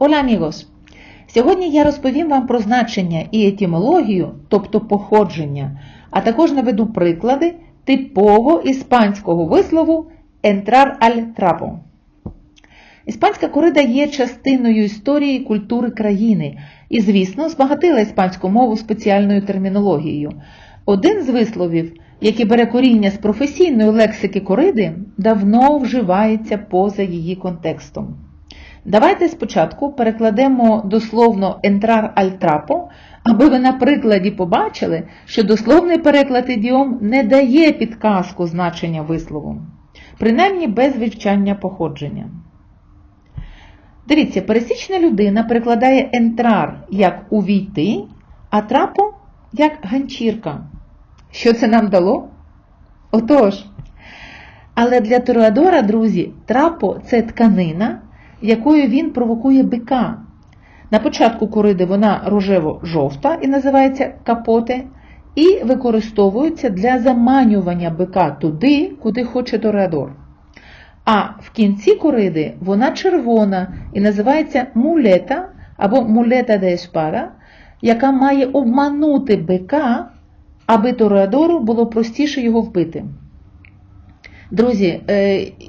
Hola amigos! Сьогодні я розповім вам про значення і етимологію, тобто походження, а також наведу приклади типово іспанського вислову entrar al trapo. Іспанська корида є частиною історії культури країни і, звісно, збагатила іспанську мову спеціальною термінологією. Один з висловів, який бере коріння з професійної лексики кориди, давно вживається поза її контекстом. Давайте спочатку перекладемо дословно entrar al trapo, аби ви на прикладі побачили, що дословний переклад ідіом не дає підказку значення вислову, принаймні без вивчання походження. Дивіться, пересічна людина перекладає entrar як увійти, а трапо як ганчірка. Що це нам дало? Отож. Але для Тореадора, друзі, трапо це тканина, якою він провокує бика. На початку кориди вона рожево-жовта і називається капоте, і використовується для заманювання бика туди, куди хоче Тореадор. А в кінці кориди вона червона і називається мулета або мулета де еспара, яка має обманути бика, аби Тореадору було простіше його вбити. Друзі,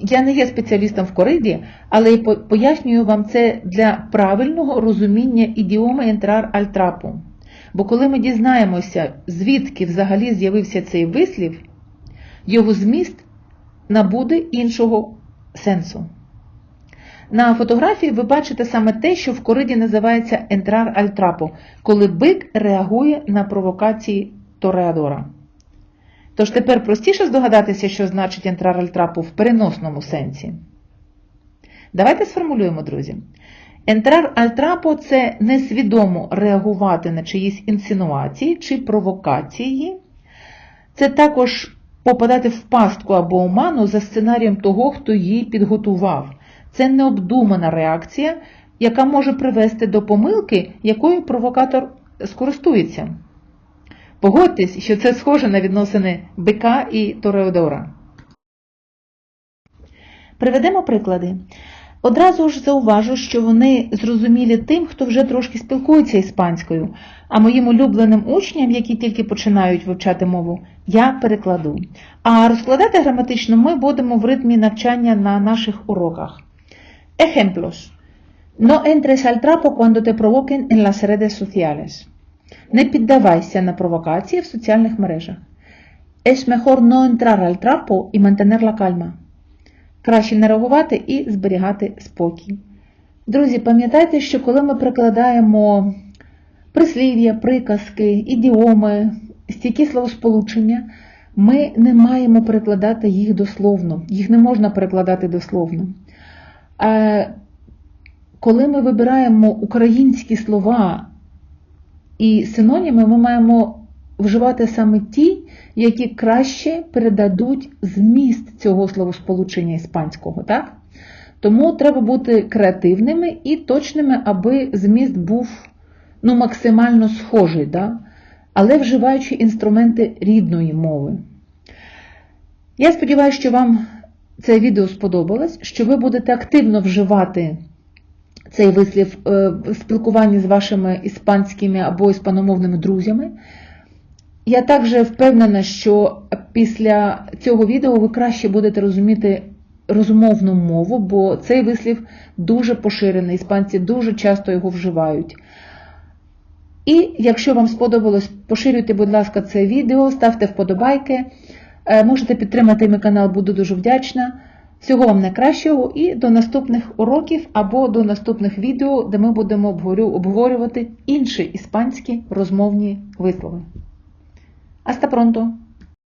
я не є спеціалістом в кориді, але пояснюю вам це для правильного розуміння ідіоми ентрар альтрапу. Бо коли ми дізнаємося, звідки взагалі з'явився цей вислів, його зміст набуде іншого сенсу. На фотографії ви бачите саме те, що в кориді називається ентрар альтрапо, коли бик реагує на провокації Тореадора. Тож тепер простіше здогадатися, що значить ентрар альтрапо в переносному сенсі. Давайте сформулюємо, друзі. Ентрар альтрапо це несвідомо реагувати на чиїсь інсинуації чи провокації. Це також попадати в пастку або оману за сценарієм того, хто її підготував. Це необдумана реакція, яка може привести до помилки, якою провокатор скористується. Погодьтесь, що це схоже на відносини бика і Тореодора. Приведемо приклади. Одразу ж зауважу, що вони зрозумілі тим, хто вже трошки спілкується іспанською, а моїм улюбленим учням, які тільки починають вивчати мову, я перекладу. А розкладати граматично ми будемо в ритмі навчання на наших уроках. Ejemplos. No entres al trapo cuando te provoquen en las redes sociales. Не піддавайся на провокації в соціальних мережах. Es mejor no entrar al trapo y mantener la calma. Краще не реагувати і зберігати спокій. Друзі, пам'ятайте, що коли ми прикладаємо прислів'я, приказки, ідіоми, стійкі словосполучення, ми не маємо перекладати їх дословно, їх не можна перекладати дословно. Коли ми вибираємо українські слова і синоніми, ми маємо вживати саме ті, які краще передадуть зміст цього словосполучення іспанського. так? Тому треба бути креативними і точними, аби зміст був ну, максимально схожий, да? але вживаючи інструменти рідної мови. Я сподіваюся, що вам це відео сподобалось, що ви будете активно вживати цей вислів в спілкуванні з вашими іспанськими або іспаномовними друзями. Я також впевнена, що після цього відео ви краще будете розуміти розмовну мову, бо цей вислів дуже поширений, іспанці дуже часто його вживають. І якщо вам сподобалось, поширюйте, будь ласка, це відео, ставте вподобайки. Можете підтримати мій канал, буду дуже вдячна. Всього вам найкращого і до наступних уроків або до наступних відео, де ми будемо обговорювати інші іспанські розмовні вислови. Hasta pronto!